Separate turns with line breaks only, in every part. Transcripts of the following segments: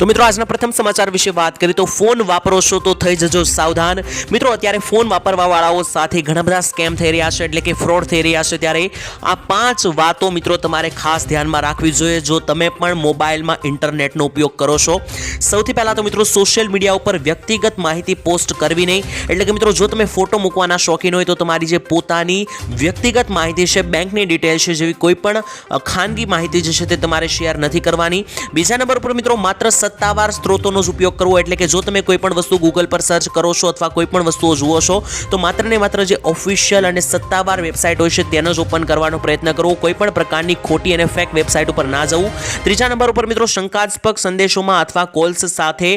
તો મિત્રો, આજના પ્રથમ સમાચાર વિશે વાત કરીએ તો ફોન વાપરો છો તો થઈ જજો સાવધાન. મિત્રો, અત્યારે ફોન વાપરવા વાળાઓ સાથે ઘણા બધા સ્કેમ થઈ રહ્યા છે, એટલે કે ફ્રોડ થઈ રહ્યા છે. ત્યારે આ પાંચ વાતો મિત્રો, તમારે ખાસ ધ્યાનમાં રાખવી જોઈએ. જો તમે પણ મોબાઈલમાં ઇન્ટરનેટનો ઉપયોગ કરો છો, સૌથી પહેલાં તો મિત્રો, સોશિયલ મીડિયા ઉપર વ્યક્તિગત માહિતી પોસ્ટ કરવી નહીં. એટલે કે મિત્રો, જો તમે ફોટો મૂકવાના શોખીન હોય તો તમારી જે પોતાની વ્યક્તિગત માહિતી છે, બેંકની ડિટેલ છે, જેવી કોઈ પણ ખાનગી માહિતી જે છે તે તમારે શેર નથી કરવાની. બીજા નંબર પર મિત્રો, માત્ર સત્તાવાર સ્ત્રોતોનો જ ઉપયોગ કરવો એટલે કે જો તમે કોઈ પણ વસ્તુ ગૂગલ પર સર્ચ કરો છો અથવા કોઈ પણ વસ્તુઓ જુઓ છો, તો માત્ર ને માત્ર જે ઓફિશિયલ અને સત્તાવાર વેબસાઇટ હોય છે, તેનો જ ઓપન કરવાનો પ્રયત્ન કરવો. કોઈ પણ પ્રકારની ખોટી અને ફેક વેબસાઇટ ઉપર ના જવું. ત્રીજા નંબર ઉપર મિત્રો શંકાસ્પદ સંદેશોમાં અથવા કોલ્સ સાથે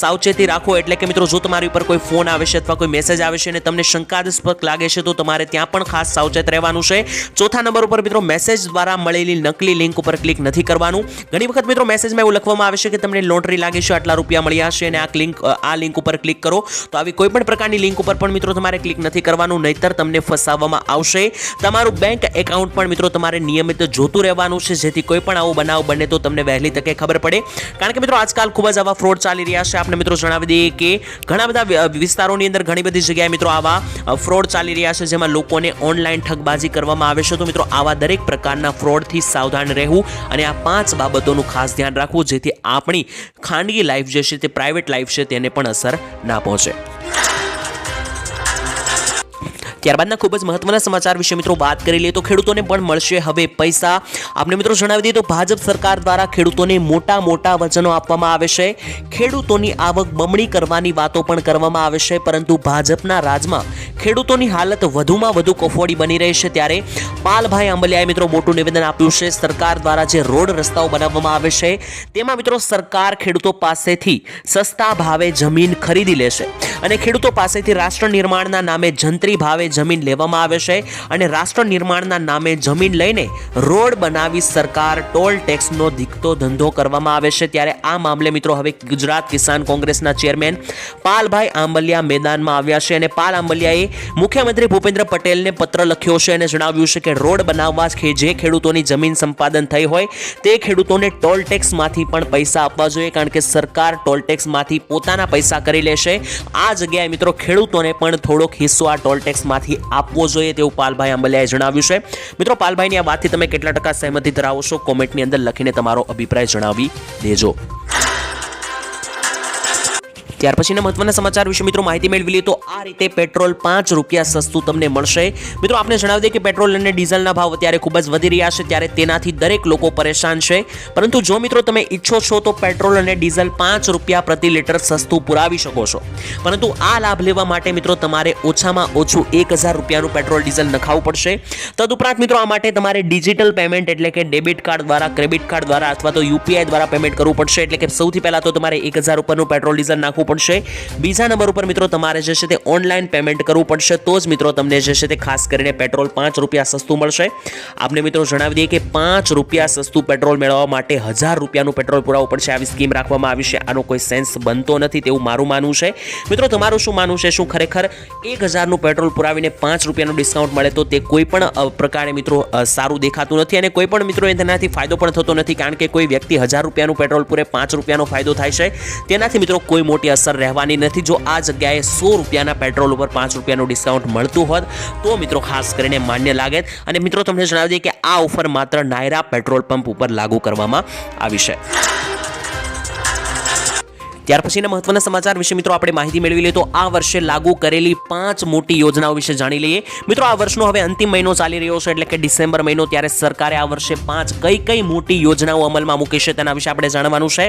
સાવચેતી રાખો. એટલે કે મિત્રો જો તમારી ઉપર કોઈ ફોન આવે છે અથવા કોઈ મેસેજ આવે છે અને તમને શંકાસ્પદ લાગે છે, તો તમારે ત્યાં પણ ખાસ સાવચેત રહેવાનું છે. ચોથા નંબર ઉપર મિત્રો મેસેજ દ્વારા મળેલી નકલી લિંક ઉપર ક્લિક નથી કરવાનું. ઘણી વખત મિત્રો મેસેજમાં એવું લખવામાં આવે છે કે તમને લોટરી લાગી છે આટલા રૂપિયા મળ્યા છે અને આ લિંક આ લિંક ઉપર ક્લિક કરો. તો આવી કોઈ પણ પ્રકારની લિંક ઉપર પણ મિત્રો તમારે ક્લિક નથી કરવાનું, નહીતર તમને ફસાવવામાં આવશે. તમારું બેંક એકાઉન્ટ પણ મિત્રો તમારે નિયમિત જોતું રહેવાનું છે. જેથી કોઈ પણ આવો બનાવ બને તો તમને વહેલી તકે ખબર પડે. કારણ કે મિત્રો આજકાલ ખૂબ જ આવા ફ્રોડ ચાલી રહ્યા છે. આપણે મિત્રો જણાવી દઈએ કે ઘણા બધા વિસ્તારોની અંદર ઘણી બધી જગ્યાએ મિત્રો આવા ફ્રોડ ચાલી રહ્યા છે. જેમાં લોકોને ઓનલાઈન ઠગબાજી કરવામાં આવે છે. તો મિત્રો આવા દરેક પ્રકારના ફ્રોડથી સાવધાન રહેવું અને આ પાંચ બાબતોનું ખાસ ધ્યાન રાખવું. જેથી આપણી ખાનગી લાઈફ જે છે તે પ્રાઇવેટ લાઈફ છે તેને પણ અસર ના પહોંચે. ત્યારબાદના ખૂબ જ મહત્વના સમાચાર વિશે મિત્રો વાત કરી લઈએ તો ખેડૂતોને પણ મળશે હવે પૈસા. આપણે મિત્રો જણાવી દઈએ તો ભાજપ સરકાર દ્વારા ખેડૂતોને મોટા મોટા વચનો આપવામાં આવે છે. ખેડૂતોની આવક બમણી કરવાની વાતો પણ કરવામાં આવે છે, પરંતુ ભાજપના રાજમાં ખેડૂતોની હાલત વધુમાં વધુ કફોડી બની રહી છે ત્યારે પાલભાઈ આંબલિયાએ મિત્રો મોટું નિવેદન આપ્યું છે. સરકાર દ્વારા જે રોડ રસ્તાઓ બનાવવામાં આવે છે, તેમાં મિત્રો સરકાર ખેડૂતો પાસેથી સસ્તા ભાવે જમીન ખરીદી લેશે અને ખેડૂતો પાસેથી રાષ્ટ્ર નિર્માણના નામે જંત્રી ભાવે જમીન લેવામાં આવે છે અને રાષ્ટ્ર નિર્માણના નામે જમીન લઈને રોડ બનાવી સરકાર ટોલ ટેક્સનો દીખતો ધંધો કરવામાં આવે છે. ત્યારે આ મામલે મિત્રો હવે ગુજરાત કિસાન કોંગ્રેસના ચેરમેન પાલભાઈ આંબલિયા મેદાનમાં આવ્યા છે અને પાલ આંબલિયાએ મુખ્યમંત્રી ભૂપેન્દ્ર પટેલને પત્ર લખ્યો છે અને જણાવ્યું છે કે રોડ બનાવવા જે ખેડૂતોની જમીન સંપાદન થઈ હોય તે ખેડૂતોને ટોલ ટેક્સમાંથી પણ પૈસા આપવા જોઈએ, કારણ કે સરકાર ટોલ ટેક્સમાંથી પોતાના પૈસા કરી લેશે. આ જગ્યાએ મિત્રો ખેડૂતોને પણ થોડોક હિસ્સો આ ટોલ ટેક્સમાંથી આપવો જોઈએ તેવું પાલભાઈ આંબલિયાએ જણાવ્યું છે. મિત્રો, પાલભાઈની આ વાતથી તમે કેટલા ટકા સહેમતિ ધરાવો છો? કોમેન્ટની અંદર લખીને તમારો અભિપ્રાય જણાવી દેજો. ત્યાર પછીના મહત્વના સમાચાર વિશે મિત્રો માહિતી મેળવી લઈએ તો આ રીતે પેટ્રોલ પાંચ રૂપિયા સસ્તું તમને મળશે. મિત્રો આપણે જણાવી દઈએ કે પેટ્રોલ અને ડીઝલના ભાવ અત્યારે ખૂબ જ વધી રહ્યા છે, ત્યારે તેનાથી દરેક લોકો પરેશાન છે. પરંતુ જો મિત્રો તમે ઈચ્છો છો તો પેટ્રોલ અને ડીઝલ પાંચ રૂપિયા પ્રતિ લીટર સસ્તું પુરાવી શકો છો. પરંતુ આ લાભ લેવા માટે મિત્રો તમારે ઓછામાં ઓછું એક હજાર રૂપિયાનું પેટ્રોલ ડીઝલ નખાવવું પડશે. તદુપરાંત મિત્રો આ માટે તમારે ડિજિટલ પેમેન્ટ એટલે કે ડેબિટ કાર્ડ દ્વારા, ક્રેડિટ કાર્ડ દ્વારા અથવા તો યુપીઆઈ દ્વારા પેમેન્ટ કરવું પડશે. એટલે કે સૌથી પહેલાં તો તમારે એક હજાર રૂપિયાનું પેટ્રોલ ડીઝલ નાખવું પડશે. બીજા નંબર ઉપર મિત્રો તમારે જે છે તે ઓનલાઈન પેમેન્ટ કરવું પડશે. તો જ મિત્રો તમને જે છે તે ખાસ કરીને પેટ્રોલ પાંચ રૂપિયા સસ્તું મળશે. આપને મિત્રો જણાવી દઈએ કે પાંચ રૂપિયા સસ્તું પેટ્રોલ મેળવવા માટે હજાર રૂપિયાનું પેટ્રોલ પુરાવવું પડશે. આવી સ્કીમ રાખવામાં આવી છે. આનો કોઈ સેન્સ બનતો નથી તેવું મારું માનવું છે. મિત્રો તમારું શું માનવું છે? શું ખરેખર એક હજારનું પેટ્રોલ પુરાવીને પાંચ રૂપિયાનું ડિસ્કાઉન્ટ મળે તો તે કોઈ પણ પ્રકારે મિત્રો સારું દેખાતું નથી અને કોઈ પણ મિત્રો તેનાથી ફાયદો પણ થતો નથી. કારણ કે કોઈ વ્યક્તિ હજાર રૂપિયાનું પેટ્રોલ પૂરે પાંચ રૂપિયાનો ફાયદો થાય છે. તેનાથી મિત્રો કોઈ મોટી અસર રહેવાની નથી. જો આ જગ્યાએ સો રૂપિયાના પેટ્રોલ ઉપર પાંચ રૂપિયાનું ડિસ્કાઉન્ટ મળતું હોત, તો મિત્રો ખાસ કરીને માન્ય લાગે. અને મિત્રો, તમને જણાવી દઈએ કે આ ઓફર માત્ર નાયરા પેટ્રોલ પંપ ઉપર લાગુ કરવામાં આવી છે. ત્યાર પછીના મહત્વના સમાચાર વિશે મિત્રો આપણે માહિતી મેળવી લઈએ તો આ વર્ષે લાગુ કરેલી પાંચ મોટી યોજનાઓ વિશે જાણી લઈએ. મિત્રો આ વર્ષનો હવે અંતિમ મહિનો ચાલી રહ્યો છે, એટલે કે ડિસેમ્બર મહિનો ત્યારે સરકારે આ વર્ષે પાંચ કઈ કઈ મોટી યોજનાઓ અમલમાં મૂકી છે તેના વિશે આપણે જાણવાનું છે.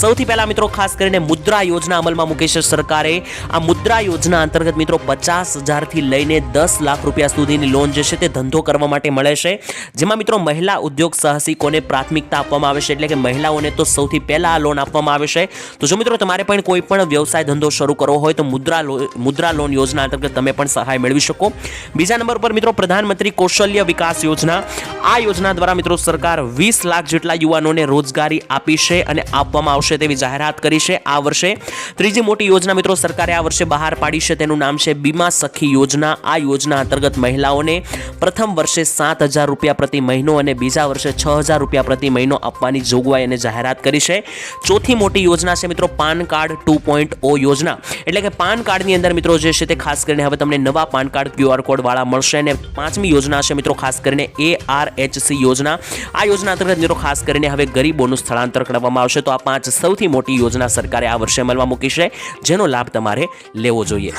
સૌથી પહેલા મિત્રો ખાસ કરીને મુદ્રા યોજના અમલમાં મૂકી છે સરકારે. આ મુદ્રા યોજના અંતર્ગત મિત્રો પચાસ હજારથી લઈને દસ લાખ રૂપિયા સુધીની લોન જે છે તે ધંધો કરવા માટે મળે છે. જેમાં મિત્રો મહિલા ઉદ્યોગ સાહસિકોને પ્રાથમિકતા આપવામાં આવે છે, એટલે કે મહિલાઓને તો સૌથી પહેલા આ લોન આપવામાં આવે છે. તો જો મિત્રો મિત્રો, તમારે પણ કોઈ પણ વ્યવસાય ધંધો શરૂ કરવો હોય તો મુદ્રા મુદ્રા લોન યોજના અંતર્ગત તમે પણ સહાય મેળવી શકો. બીજા નંબર પર મિત્રો, પ્રધાનમંત્રી કૌશલ્ય વિકાસ યોજના. આ યોજના દ્વારા મિત્રો, સરકાર વીસ લાખ જેટલા યુવાનોને રોજગારી આપી છે અને આપવામાં આવશે તેવી જાહેરાત કરી છે આ વર્ષે. ત્રીજી મોટી યોજના મિત્રો, સરકારે આ વર્ષે બહાર પાડી છે, તેનું નામ છે બીમા સખી યોજના. આ યોજના અંતર્ગત મહિલાઓને પ્રથમ વર્ષે સાત હજાર રૂપિયા પ્રતિ મહિનો અને બીજા વર્ષે છ હજાર રૂપિયા પ્રતિ મહિનો આપવાની જોગવાઈ અને જાહેરાત કરી છે. ચોથી મોટી યોજના છે મિત્રો PAN card two point O યોજના. એટલે કે પાન કાર્ડની અંદર મિત્રો જે છે તે ખાસ કરીને હવે તમને નવા પાન કાર્ડ ક્યુઆર કોડ વાળા મળશે અને પાંચમી યોજના છે મિત્રો ખાસ કરીને એ આર એચ સી યોજના. આ યોજના અંતર્ગત મિત્રો ખાસ કરીને હવે ગરીબોનું સ્થળાંતર કરવામાં આવશે. તો આ પાંચ સૌથી મોટી યોજના સરકારે આ વર્ષે અમલમાં મૂકી છે. જેનો લાભ તમારે લેવો જોઈએ.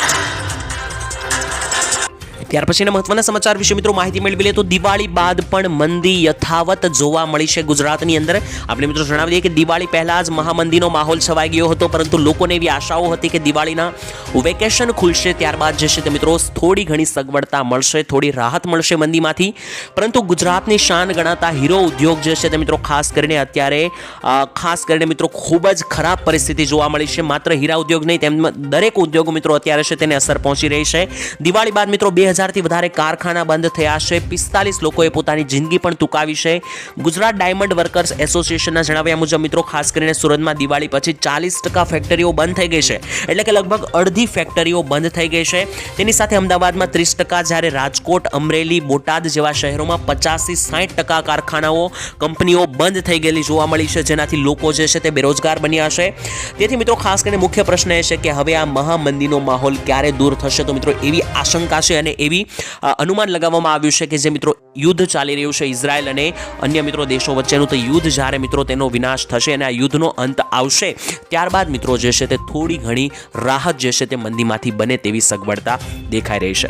ત્યાર પછીના મહત્વના સમાચાર વિશે મિત્રો માહિતી મેળવી લે તો દિવાળી બાદ પણ મંદી યથાવત જોવા મળી છે ગુજરાતની અંદર. આપણે મિત્રો જણાવી દઈએ કે દિવાળી પહેલા જ મહામંદીનો માહોલ છવાઈ ગયો હતો, પરંતુ લોકોને એવી આશાઓ હતી કે દિવાળીના વેકેશન ખુલશે, ત્યારબાદ જે છે તે મિત્રો થોડી ઘણી સગવડતા મળશે, થોડી રાહત મળશે મંદીમાંથી. પરંતુ ગુજરાતની શાન ગણાતા હીરો ઉદ્યોગ જે છે તે મિત્રો ખાસ કરીને અત્યારે ખાસ કરીને મિત્રો ખૂબ જ ખરાબ પરિસ્થિતિ જોવા મળી છે. માત્ર હીરા ઉદ્યોગ નહીં, તેમ દરેક ઉદ્યોગો મિત્રો અત્યારે છે તેને અસર પહોંચી રહી છે. દિવાળી બાદ મિત્રો બે હજારથી વધારે કારખાના બંધ થયા છે. પિસ્તાલીસ લોકોએ પોતાની જિંદગી પણ ટૂંકાવી છે. ગુજરાત ડાયમંડ વર્કર્સ એસોસિએશનના જણાવ્યા મુજબ, મિત્રો, ખાસ કરીને સુરતમાં દિવાળી પછી ચાલીસ ટકા ફેક્ટરીઓ બંધ થઈ ગઈ છે. એટલે કે લગભગ અડધી ફેક્ટરીઓ બંધ થઈ ગઈ છે. તેની સાથે અમદાવાદમાં ત્રીસ ટકા, જ્યારે રાજકોટ, અમરેલી, બોટાદ જેવા શહેરોમાં પચાસથી સાઠ ટકા કારખાનાઓ, કંપનીઓ બંધ થઈ ગયેલી જોવા મળી છે. જેનાથી લોકો જે છે તે બેરોજગાર બન્યા છે. તેથી, મિત્રો, ખાસ કરીને મુખ્ય પ્રશ્ન એ છે કે હવે આ મહામંદીનો માહોલ ક્યારે દૂર થશે? તો, મિત્રો, એવી આશંકા છે અને એવી અનુમાન લગાવવામાં આવ્યું છે કે જે મિત્રો યુદ્ધ ચાલી રહ્યું છે ઇઝરાયલ અને અન્ય મિત્રો દેશો વચ્ચેનું, તો યુદ્ધ જ્યારે મિત્રો તેનો વિનાશ થશે અને આ યુદ્ધનો અંત આવશે, ત્યારબાદ મિત્રો જે છે તે થોડી ઘણી રાહત જે છે તે મંદીમાંથી બને તેવી સગવડતા દેખાઈ રહી છે.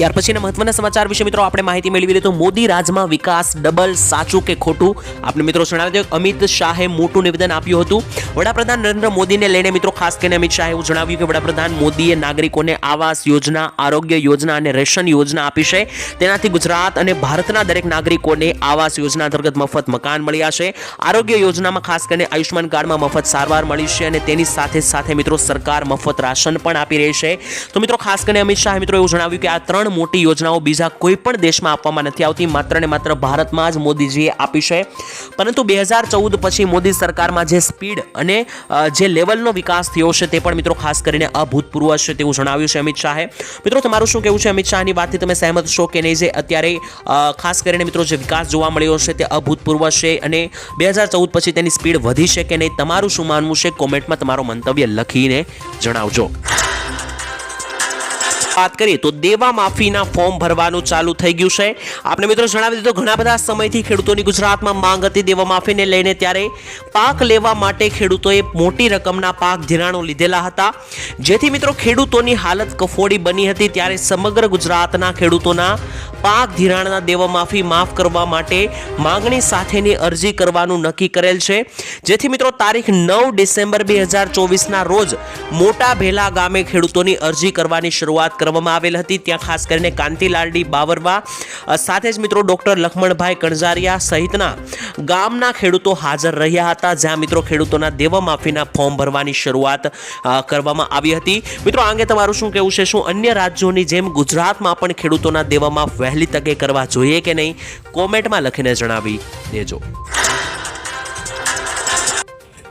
ત્યાર પછીના મહત્વના સમાચાર વિશે મિત્રો આપણે માહિતી મેળવી તો મોદી રાજમાં વિકાસ ડબલ સાચું કે ખોટું? આપણે મિત્રો જણાવી દઈએ, અમિત શાહે મોટું નિવેદન આપ્યું હતું. વડાપ્રધાન નરેન્દ્ર મોદીને લઈને મિત્રો ખાસ કરીને અમિત શાહે એવું જણાવ્યું કે વડાપ્રધાન મોદીએ નાગરિકોને આવાસ યોજના, આરોગ્ય યોજના અને રેશન યોજના આપી છે. તેનાથી ગુજરાત અને ભારતના દરેક નાગરિકોને આવાસ યોજના અંતર્ગત મફત મકાન મળ્યા છે. આરોગ્ય યોજનામાં ખાસ કરીને આયુષ્માન કાર્ડમાં મફત સારવાર મળી છે અને તેની સાથે સાથે મિત્રો સરકાર મફત રાશન પણ આપી રહી છે. તો મિત્રો ખાસ કરીને અમિત શાહે મિત્રો એવું જણાવ્યું કે આ ત્રણ મોટી યોજનાઓ બીજા કોઈ પણ દેશમાં આપવામાં નથી આવતી. માત્ર ને માત્ર ભારતમાં જ મોદીજીએ આપી છે. પરંતુ બે હજાર ચૌદ પછી મોદી સરકારમાં જે સ્પીડ અને જે લેવલનો વિકાસ થયો છે તે પણ મિત્રો ખાસ કરીને અભૂતપૂર્વ છે તેવું જણાવ્યું છે અમિત શાહે. મિત્રો, તમારું શું કહેવું છે? અમિત શાહની વાતથી તમે સહેમત છો કે નહીં? જે અત્યારે ખાસ કરીને મિત્રો જે વિકાસ જોવા મળ્યો છે તે અભૂતપૂર્વ છે અને બે હજાર ચૌદ પછી તેની સ્પીડ વધી છે કે નહીં? તમારું શું માનવું છે? કોમેન્ટમાં તમારો મંતવ્ય લખીને જણાવજો. વાત કરીએ તો દેવા માફીના ફોર્મ ભરવાનું ચાલુ થઈ ગયું છે. આપણે મિત્રો જણાવી દીધું ઘણા બધા સમયથી ખેડૂતોની ગુજરાતમાં માંગ હતી દેવા માફીને લઈને ત્યારે પાક લેવા માટે ખેડૂતોએ મોટી રકમના પાક ધિરાણો લીધેલા હતા. જેથી મિત્રો ખેડૂતોની હાલત કફોડી બની હતી ત્યારે સમગ્ર ગુજરાતના ખેડૂતોના પાક ધિરાણના દેવા માફી માફ કરવા માટે માંગણી સાથેની અરજી કરવાનું નક્કી કરેલ છે. જેથી મિત્રો તારીખ નવ ડિસેમ્બર બે હજાર ચોવીસના રોજ મોટા ભેલા ગામે ખેડૂતોની અરજી કરવાની શરૂઆત કરવામાં આવેલ હતી. ત્યાં ખાસ કરીને કાંતિલાલડી, બાવરવા સાથે જ મિત્રો ડૉક્ટર લખમણભાઈ કણઝારિયા સહિતના ગામના ખેડૂતો હાજર રહ્યા હતા, જ્યાં મિત્રો ખેડૂતોના દેવા માફીના ફોર્મ ભરવાની શરૂઆત કરવામાં આવી હતી. મિત્રો, આ અંગે તમારું શું કહેવું છે? શું અન્ય રાજ્યોની જેમ ગુજરાતમાં પણ ખેડૂતોના દેવા માફ વહેલી તકે કરવા જોઈએ કે નહીં? કોમેન્ટમાં લખીને જણાવી દેજો.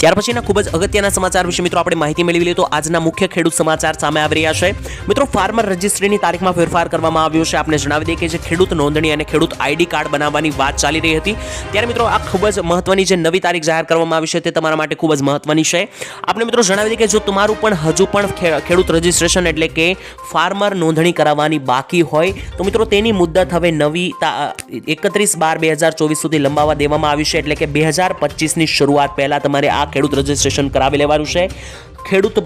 ત્યાર પછીના ખૂબ જ અગત્યના સમાચાર વિશે મિત્રો આપણે માહિતી મેળવી લઈએ તો આજના મુખ્ય ખેડૂત સમાચાર સામે આવી રહ્યા છે. મિત્રો ફાર્મર રજિસ્ટ્રીની તારીખમાં ફેરફાર કરવામાં આવ્યો છે. આપણે જણાવી દઈએ કે જે ખેડૂત નોંધણી અને ખેડૂત આઈડી કાર્ડ બનાવવાની વાત ચાલી રહી હતી. ત્યારે મિત્રો, આ ખૂબ જ મહત્વની જે નવી તારીખ જાહેર કરવામાં આવી છે તે તમારા માટે ખૂબ જ મહત્વની છે. આપણે મિત્રો જણાવી દઈએ કે જો તમારું પણ હજુ પણ ખેડૂત રજિસ્ટ્રેશન એટલે કે ફાર્મર નોંધણી કરાવવાની બાકી હોય, તો મિત્રો તેની મુદ્દત હવે નવી એકત્રીસ બાર બે હજાર ચોવીસ સુધી લંબાવવા દેવામાં આવી છે. એટલે કે બે હજાર પચીસની શરૂઆત પહેલાં તમારે આ ખેડૂત રજિસ્ટ્રેશન કરાવી લેવાનું છે. ખેડૂત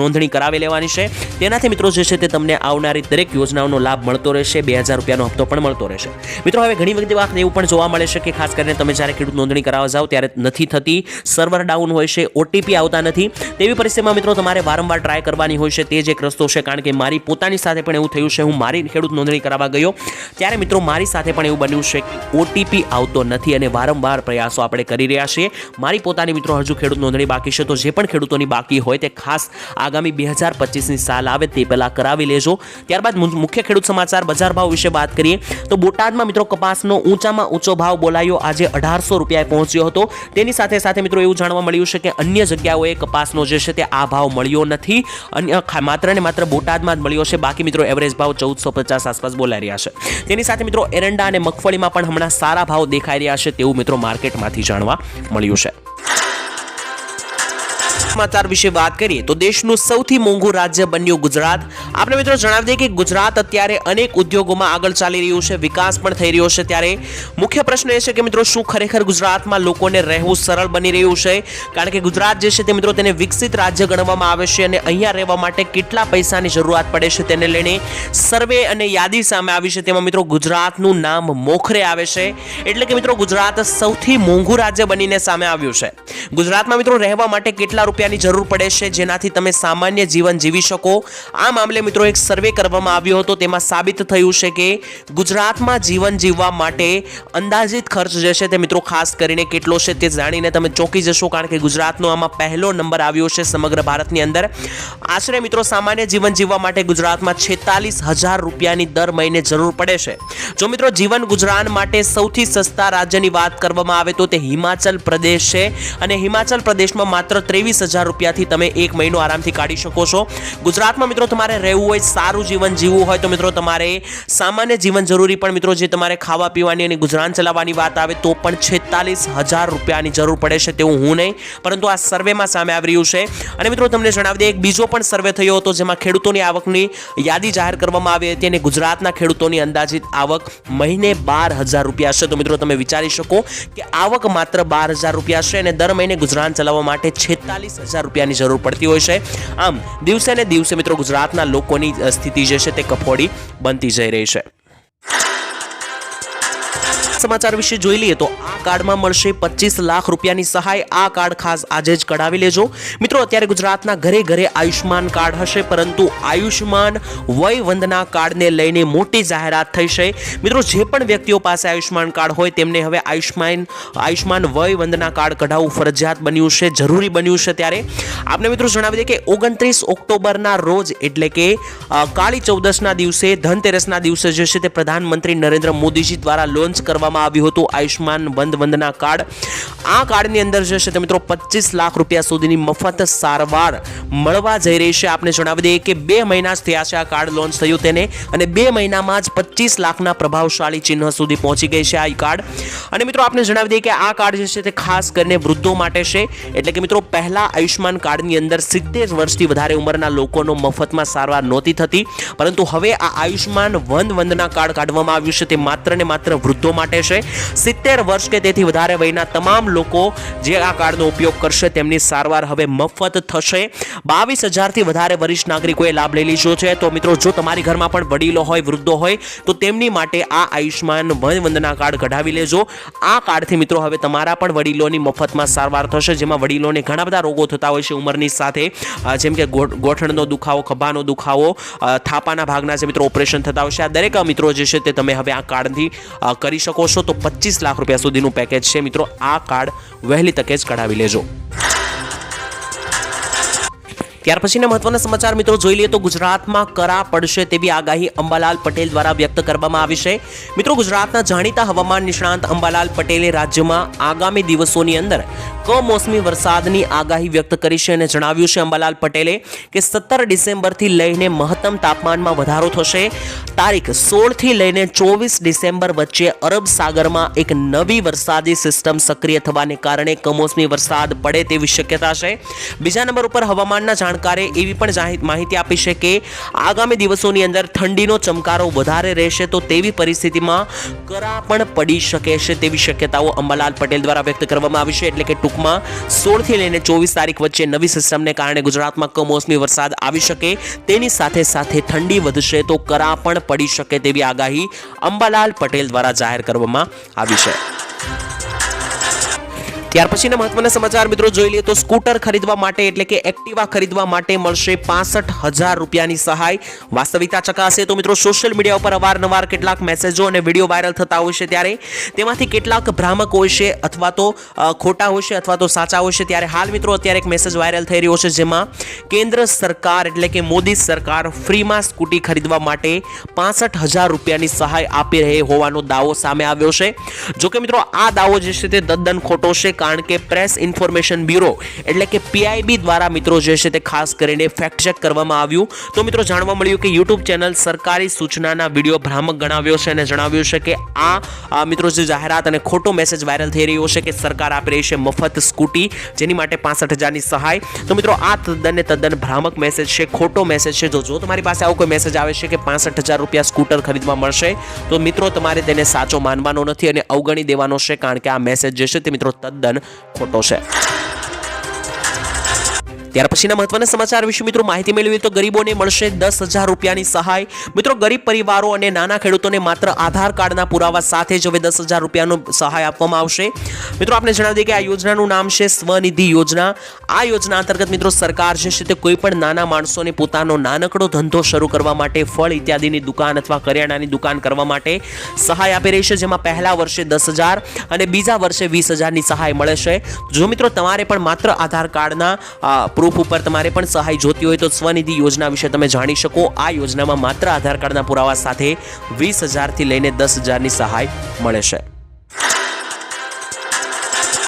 નોંધણી કરાવી લેવાની છે. તેનાથી મિત્રો જે છે તે તમને આવનારી દરેક યોજનાઓનો લાભ મળતો રહેશે. બે હજાર રૂપિયાનો હપ્તો પણ મળતો રહેશે. મિત્રો, હવે ઘણી બધી વખત એવું પણ જોવા મળે છે કે ખાસ કરીને તમે જ્યારે ખેડૂત નોંધણી કરાવવા જાઓ ત્યારે નથી થતી. સર્વર ડાઉન હોય છે, ઓટીપી આવતા નથી. તેવી પરિસ્થિતિમાં મિત્રો તમારે વારંવાર ટ્રાય કરવાની હોય છે. તે જ એક રસ્તો છે, કારણ કે મારી પોતાની સાથે પણ એવું થયું છે. હું મારી ખેડૂત નોંધણી કરાવવા ગયો. ત્યારે મિત્રો મારી સાથે પણ એવું બન્યું છે કે ઓટીપી આવતો નથી અને વારંવાર પ્રયાસો આપણે કરી રહ્યા છીએ. મારી પોતાની મિત્રો હજુ ખેડૂત નોંધણી બાકી છે. તો જે પણ ખેડૂતોની બાકી હોય તે ખાસ આગામી બે હજાર પચીસની સાલ આવે તે પહેલાં કરાવી લેજો. ત્યારબાદ મુખ્ય ખેડૂત સમાચાર બજાર ભાવ વિશે વાત કરીએ. તો બોટાદમાં મિત્રો કપાસનો ઊંચામાં ઊંચો ભાવ બોલાયો. આજે અઢારસો રૂપિયાએ પહોંચ્યો હતો. તેની સાથે સાથે મિત્રો એવું જાણવા મળ્યું છે કે અન્ય જગ્યાઓએ કપાસનો જે છે તે આ ભાવ મળ્યો નથી. અન્ય માત્ર ને માત્ર બોટાદમાં જ મળ્યો છે. બાકી મિત્રો એવરેજ ભાવ ચૌદસો પચાસ આસપાસ બોલાઈ રહ્યા છે. તેની સાથે મિત્રો એરંડા અને મગફળીમાં પણ હમણાં સારા ભાવ દેખાઈ રહ્યા છે તેવું મિત્રો માર્કેટમાંથી જાણવા મળ્યું છે. સમાચાર વિશે વાત કરીએ તો દેશનું સૌથી મોંઘું રાજ્ય બન્યું ગુજરાત. આપણે મિત્રો જણાવી દઈએ કે ગુજરાત અત્યારે અનેક ઉદ્યોગોમાં આગળ ચાલી રહ્યું છે, વિકાસ પણ થઈ રહ્યો છે ત્યારે. મુખ્ય પ્રશ્ન એ છે કે મિત્રો શું ખરેખર ગુજરાતમાં લોકોને રહેવું સરળ બની રહ્યું છે? કારણ કે ગુજરાત જે છે તે મિત્રો તેને વિકસિત રાજ્ય ગણવામાં આવે છે અને અહીંયા રહેવા માટે કેટલા પૈસાની જરૂરિયાત પડે છે તેને લઈને સર્વે અને યાદી સામે આવી છે. તેમાં મિત્રો ગુજરાતનું નામ મોખરે આવે છે. એટલે કે મિત્રો ગુજરાત સૌથી મોંઘું રાજ્ય બનીને સામે આવ્યું છે. ગુજરાતમાં મિત્રો રહેવા માટે કેટલા રૂપિયાની જરૂર પડે છે, જેનાથી તમે સામાન્ય જીવન જીવી શકો. આ મામલે મિત્રો એક સર્વે કરવામાં આવ્યો હતો, તેમાં સાબિત થયું છે કે ગુજરાતમાં જીવન જીવવા માટે અંદાજિત ખર્ચ જે છે તે મિત્રો ખાસ કરીને કેટલો છે તે જાણીને તમે ચોંકી જશો, કારણ કે ગુજરાતનો આમાં પહેલો નંબર આવ્યો છે સમગ્ર ભારતની અંદર. આશરે મિત્રો સામાન્ય જીવન જીવવા માટે ગુજરાતમાં છેતાલીસ હજાર રૂપિયાની દર મહિને જરૂર પડે છે. જો મિત્રો જીવન ગુજરાન માટે સૌથી સસ્તા રાજ્યની વાત કરવામાં આવે તો તે હિમાચલ પ્રદેશ છે, અને હિમાચલ પ્રદેશમાં માત્ર ત્રેવીસ હજાર રૂપિયાથી તમે એક મહિનો આરામથી કાઢી શકો છો. ગુજરાતમાં મિત્રો તમારે રહેવું હોય, સારું જીવન જીવવું હોય, તો મિત્રો તમારે સામાન્ય જીવન જરૂરી પણ મિત્રો જે તમારે ખાવા પીવાની અને ગુજરાન ચલાવવાની વાત આવે તો પણ છેતાલીસ હજાર રૂપિયાની જરૂર પડે છે તેવું હું નહીં, પરંતુ આ સર્વેમાં સામે આવી રહ્યું છે. અને મિત્રો તમને જણાવી દે એક બીજો પણ સર્વે થયો હતો જેમાં ખેડૂતોની આવકની યાદી જાહેર કરવામાં આવી હતી અને ગુજરાતના ખેડૂતોની અંદાજિત આવક મહિને બાર હજાર રૂપિયા છે. તો મિત્રો તમે વિચારી શકો કે આવક માત્ર બાર હજાર રૂપિયા છે અને દર મહિને ગુજરાન ચલાવવા માટે છેતાલીસ હજાર રૂપિયાની જરૂર પડતી હોય છે. આમ, દિવસે ને દિવસે મિત્રો ગુજરાતના લોકોની સ્થિતિ જે છે તે કફોડી બનતી જઈ રહી છે. સમાચાર વિશે જોઈ લઈએ તો આ કાર્ડમાં મળશે પચીસ લાખ રૂપિયાની સહાય. આ કાર્ડ ખાસ આજે જ કઢાવી લેજો. મિત્રો, અત્યારે ગુજરાતના ઘરે ઘરે આયુષ્માન કાર્ડ હશે, પરંતુ આયુષ્માન વય વંદના કાર્ડને લઈને મોટી જાહેરાત થઈ છે. મિત્રો, જે પણ વ્યક્તિઓ પાસે આયુષ્માન કાર્ડ હોય, તેમને હવે આયુષ્માન આયુષ્માન વય વંદના કાર્ડ કઢાવવું ફરજિયાત બન્યું છે, જરૂરી બન્યું છે ત્યારે. આપને મિત્રો જણાવી દઈએ કે ઓગણત્રીસ ઓક્ટોબરના રોજ, એટલે કે કાળી ચૌદસના દિવસે, ધનતેરસના દિવસે જે છે તે પ્રધાનમંત્રી નરેન્દ્ર મોદીજી દ્વારા લોન્ચ કરવામાં આવ્યું હતું. આયુષ્માન બંધ કાર્ડ. આ કાર્ડની અંદર જે છે તે મિત્રો પચીસ લાખ રૂપિયા સુધીની મફત સારવાર મળવા જઈ રહી છે. આપને જણાવી દઈએ કે બે મહિના જ થયા છે આ કાર્ડ લોન્ચ થયું તેને અને બે મહિનામાં જ પચીસ લાખના પ્રભાવશાળી ચિહ્ન સુધી પહોંચી ગઈ છે આ કાર્ડ. અને મિત્રો આપને જણાવી દઈએ કે આ કાર્ડ જે છે તે ખાસ કરીને વૃદ્ધો માટે છે. એટલે કે મિત્રો પહેલા આયુષ્યમાન કાર્ડની અંદર સિત્તેર વર્ષથી વધારે ઉંમરના લોકોનો મફતમાં સારવાર નહોતી થતી. પરંતુ હવે આ આયુષ્યમાન વન વંદના કાર્ડ કાઢવામાં આવ્યું છે. તે માત્ર ને માત્ર વૃદ્ધો માટે છે. સિત્તેર વર્ષ કે તેથી વધારે વયના તમામ લોકો જે આ કાર્ડનો ઉપયોગ કરશે તેમની સારવાર હવે મફત થશે. બાવીસ હજારથી વધારે વરિષ્ઠ નાગરિકોએ લાભ લઈ લીધો છે. તો મિત્રો, જો તમારી ઘરમાં પણ વડીલો હોય, વૃદ્ધો હોય, તો તેમની માટે આ આયુષ્યમાન વન વંદના કાર્ડ કઢાવી લેજો. આ કાર્ડથી મિત્રો, હવે તમારા પણ વડીલોની મફતમાં સારવાર થશે, જેમાં વડીલોને ઘણા બધા રોગો થતા હોય છે ઉંમરની સાથે. જેમ કે ગોઠણનો દુખાવો, ખભાનો દુખાવો થાપાના ભાગના જે મિત્રો ઓપરેશન થતા હોય છે, આ દરેક મિત્રો જે છે તે તમે હવે આ કાર્ડથી કરી શકો છો. તો પચીસ લાખ રૂપિયા સુધીનું પેકેજ છે મિત્રો. આ કાર્ડ વહેલી તકે જ કઢાવી લેજો. ત્યાર પછીના મહત્વના સમાચાર મિત્રો જોઈ લઈએ તો ગુજરાતમાં કરા પડશે તેવી આગાહી અંબાલાલ પટેલ દ્વારા વ્યક્ત કરવામાં આવી છે. મિત્રો ગુજરાતના જાણીતા હવામાન નિષ્ણાંત અંબાલાલ પટેલે રાજ્યમાં આગામી દિવસોની અંદર કમોસમી વરસાદની આગાહી વ્યક્ત કરી છે અને જણાવ્યું છે અંબાલાલ પટેલે કે સત્તર ડિસેમ્બરથી લઈને મહત્તમ તાપમાનમાં વધારો થશે. તારીખ સોળથી લઈને ચોવીસ ડિસેમ્બર વચ્ચે અરબ સાગરમાં એક નવી વરસાદી સિસ્ટમ સક્રિય થવાને કારણે કમોસમી વરસાદ પડે તેવી શક્યતા છે. બીજા નંબર ઉપર હવામાનના જાણકારે એવી પણ માહિતી આપી છે કે આગામી દિવસોની અંદર ઠંડીનો ચમકારો વધારે રહેશે તો તેવી પરિસ્થિતિમાં કરા પણ પડી શકે છે તેવી શક્યતાઓ અંબાલાલ પટેલ દ્વારા વ્યક્ત કરવામાં આવી છે. એટલે કે ટૂંકમાં સોળથી લઈને ચોવીસ તારીખ વચ્ચે નવી સિસ્ટમને કારણે ગુજરાતમાં કમોસમી વરસાદ આવી શકે. તેની સાથે સાથે ઠંડી વધશે તો કરા પણ પડી શકે તેવી આગાહી અંબાલાલ પટેલ દ્વારા જાહેર કરવામાં આવી છે. ત્યાર પછીના મહત્વના સમાચાર મિત્રો જોઈ લઈએ તો સ્કૂટર ખરીદવા માટે એટલે કે એક્ટિવા ખરીદવા માટે મળશે પાસઠ હજાર રૂપિયાની સહાય. વાસ્તવિકતા ચકાસે તો મિત્રો સોશિયલ મીડિયા ઉપર અવારનવાર કેટલાક મેસેજો અને વીડિયો વાયરલ થતા હોય છે ત્યારે તેમાંથી કેટલાક ભ્રામક હોય છે અથવા તો ખોટા હોય છે અથવા તો સાચા હોય છે. ત્યારે હાલ મિત્રો અત્યારે એક મેસેજ વાયરલ થઈ રહ્યો છે જેમાં કેન્દ્ર સરકાર એટલે કે મોદી સરકાર ફ્રીમાં સ્કૂટી ખરીદવા માટે પાસઠ હજાર રૂપિયાની સહાય આપી રહી હોવાનો દાવો સામે આવ્યો છે. જો કે મિત્રો આ દાવો જે છે તે તદ્દન ખોટો છે. કારણ કે પ્રેસ ઇન્ફોર્મેશન બ્યુરો એટલે કે પીઆઈબી દ્વારા મિત્રો જે છે તે ખાસ કરીને ફેક્ટ ચેક કરવામાં આવ્યું. તો મિત્રો જાણવા મળ્યું કે યુટ્યુબ ચેનલ સરકારી સૂચનાના વીડિયો ભ્રામક ગણાવ્યો છે અને જણાવ્યું છે કે આ મિત્રો જે જાહેરાત અને ખોટો મેસેજ વાયરલ થઈ રહ્યો છે કે સરકાર આપી રહી છે મફત સ્કૂટી, જેની માટે પાસઠ હજારની સહાય. તો મિત્રો આ તદ્દન તદ્દન ભ્રામક મેસેજ છે, ખોટો મેસેજ છે. જો જો તમારી પાસે આવો કોઈ મેસેજ આવે છે કે પાસઠ હજાર રૂપિયા સ્કૂટર ખરીદવા મળશે, તો મિત્રો તમારે તેને સાચો માનવાનો નથી અને અવગણી દેવાનો છે કારણ કે આ મેસેજ જે છે તે મિત્રો તદ્દન ખોટો છે ત્યાર પછીના મહત્વના સમાચાર વિશે મિત્રો માહિતી મેળવીએ તો ગરીબોને મળશે દસ હજાર રૂપિયાની સહાય. મિત્રો ગરીબ પરિવારો અને નાના ખેડૂતોને માત્ર આધાર કાર્ડના પુરાવા સાથે જ હવે દસ હજાર રૂપિયાનો સહાય આપવામાં આવશે. મિત્રો આપણે જણાવી દઈએ કે આ યોજનાનું નામ છે સ્વનિધિ યોજના. આ યોજના અંતર્ગત મિત્રો સરકાર જે છે તે કોઈ પણ નાના માણસોને પોતાનો નાનકડો ધંધો શરૂ કરવા માટે ફળ ઇત્યાદિની દુકાન અથવા કરિયાણાની દુકાન કરવા માટે સહાય આપી રહી છે. જેમાં પહેલા વર્ષે દસ હજાર અને બીજા વર્ષે વીસ હજારની સહાય મળે છે. જો મિત્રો તમારે પણ માત્ર આધાર કાર્ડના પ્રૂફ ઉપર તમારે પણ સહાય જોતી હોય તો સ્વનિધિ યોજના વિશે તમે જાણી શકો. આ યોજનામાં માત્ર આધાર કાર્ડના પુરાવા સાથે વીસ હજારથી લઈને દસ હજારની સહાય મળે છે.